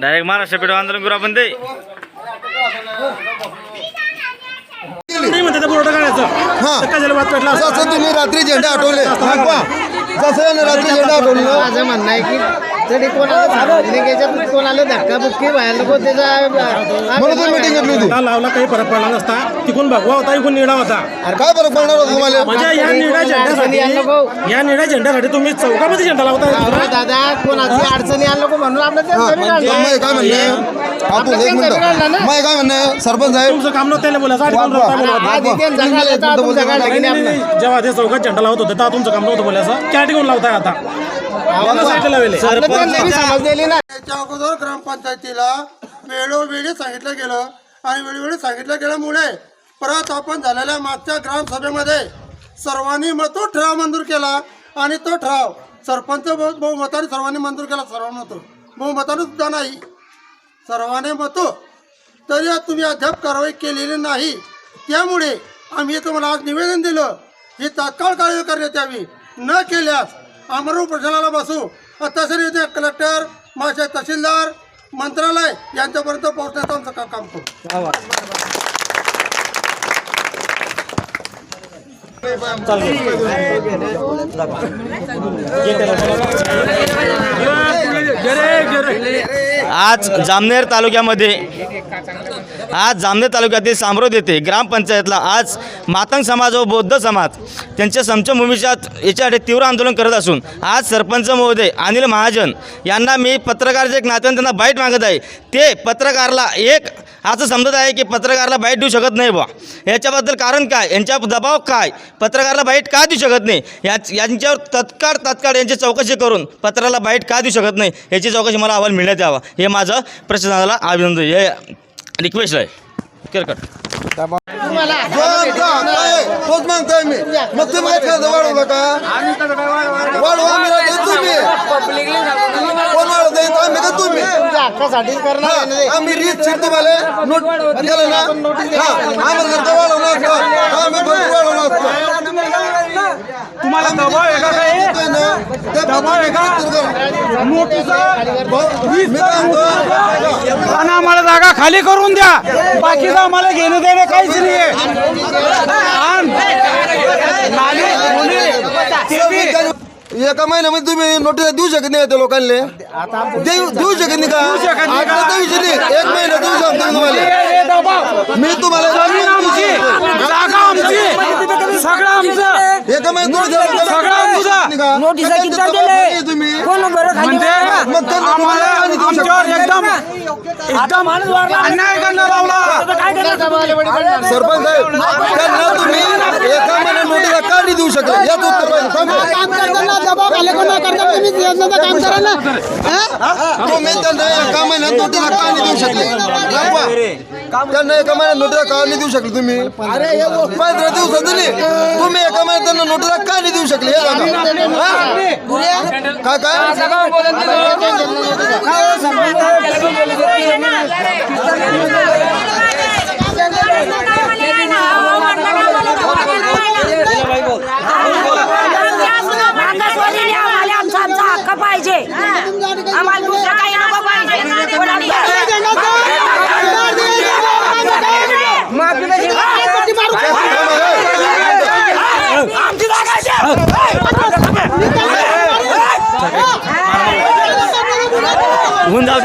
Direct Maharashtra पेटो आंदोलन करू आपण ते हा. जसं तुम्ही रात्री झेंडा दाखवा जसं रात्री झेंडा ना माझं म्हणणं आहे की तरी धक्काबुक्की व्हायला नको त्याचा. म्हणून घेतली होती. लावला काही फरक पडला नसता. तिकून भगवा होता इकून निळा होता. अरे काय फरक पडणार होता तुम्हाला? म्हणजे या निळ्या झेंड्यासाठी या निळ्या झेंड्यासाठी तुम्ही चौकामध्ये झेंडा लावता दादा कोणाची अडचणी आलं नको म्हणून आपलं ते मग. काय म्हणणं? आहे आपण एक मिनिट. मग काय म्हणणं? आहे सरपंच साहेब. तुमचं काम नव्हतं त्याला बोलायचं. आधी कोण वापरा. रस्ता बोलवत हा, होता? तिथे जगाला येतं, आपण जगाला नाही, गेले नाही, आपलं. नाही. जेव्हा ते चौकात झेंडा लावत होते तेव्हा तुमचं काम नव्हतं बोलायचं. कॅट घेऊन लावताय आता. ते त्याच्या अगोदर ग्रामपंचायतीला वेळोवेळी सांगितलं गेलं आणि वेळोवेळी सांगितलं गेल्यामुळे परत आपण झालेल्या मागच्या ग्रामसभेमध्ये सर्वांनी मतो ठराव मंजूर केला आणि तो ठराव सरपंच बहु- बहुमताने सर्वांनी मंजूर केला सर्वांमतो बहुमताने सुद्धा नाही. सर्वांनी मतो तरी आज तुम्ही अद्याप कारवाई केलेली नाही. त्यामुळे आम्ही तुम्हाला आज निवेदन दिलं ही तात्काळ कारवाई करण्यात यावी. न केल्यास आमरण उपोषणाला बसू. तसं ते कलेक्टर माझे तहसीलदार मंत्रालय यांच्यापर्यंत पोहोचण्याचं आमचं का- काम करू. आज जामनेर तालुक्यामध्ये आज जामनेर तालुक्यातील सामरोध येथे ग्रामपंचायतला आज मातंग समाज व बौद्ध समाज त्यांच्या समचभूमीच्या याच्यासाठी तीव्र आंदोलन करत असून आज सरपंच महोदय अनिल महाजन यांना मी पत्रकारचे एक नात्यानं त्यांना बाईट मागत आहे ते पत्रकारला एक असं समजत आहे की पत्रकाराला बाईट देऊ शकत नाही बा. याच्याबद्दल कारण काय? यांच्या दबाव काय? पत्रकाराला बाईट का देऊ शकत नाही? या यांच्यावर तत्काळ तत्काळ यांची चौकशी करून पत्राला बाईट का देऊ शकत नाही? याची चौकशी मला अहवाल मिळण्यात यावा. हे माझं प्रशासनाला अभिनंदन. हे रिक्वेस्ट आहे. किरकट तोच मागताय मी. मग तुम्ही काय करायचं वाढवलं का? वाढवा हक्कासाठी करणार आहे ना ते. हा, आम्ही रीत शिट तुम्हाला नोट दिलं ना हा आम्हाला जर का वाढवलं असतं हा, आम्ही भरपूर वाढवलं असतं तुम्हाला दबाव आहे का काही दबाव आहे का? पद्धतीने नोटीस मी काय म्हणतो आणि आम्हाला जागा खाली करून द्या बाकीचं आम्हाला घेणं देणं काहीच नाही. नाली, मुली. एका महिन्यामध्ये तुम्ही नोटीस देऊ शकत नाही त्या लोकांना देऊ देऊ शकत नाही का? शकत नाही का? आता विषय नाही। एक महिना देऊ शकतो तुम्हाला हे दबाव मी तुम्हाला जमीन आमची जागा आमची सगळं आमचं। एका महिन्यात सगळं आमचं। नोटीस तुम्ही। म्हणजे मग त्यांना आम्हाला आणि देऊ शकत आमच्यावर एकदम एकदम अन्याय करणं लावला सरपंच साहेब त्यांना तुम्ही एका महिन्यात नोटीस का नाही देऊ शकत याच उत्तर पाहिजे थांबा. तुम्ही त्यांना एका महिन्यात नोटीस का नाही देऊ शकले. दाखवा. त्यांना एका महिन्यात नोटीस का नाही देऊ शकले तुम्ही. पंधरा दिवसात दिली. तुम्ही एका महिन्यात त्यांना नोटीस का नाही देऊ शकले. हे? सांगा हा? काय? काय? হুন্দাল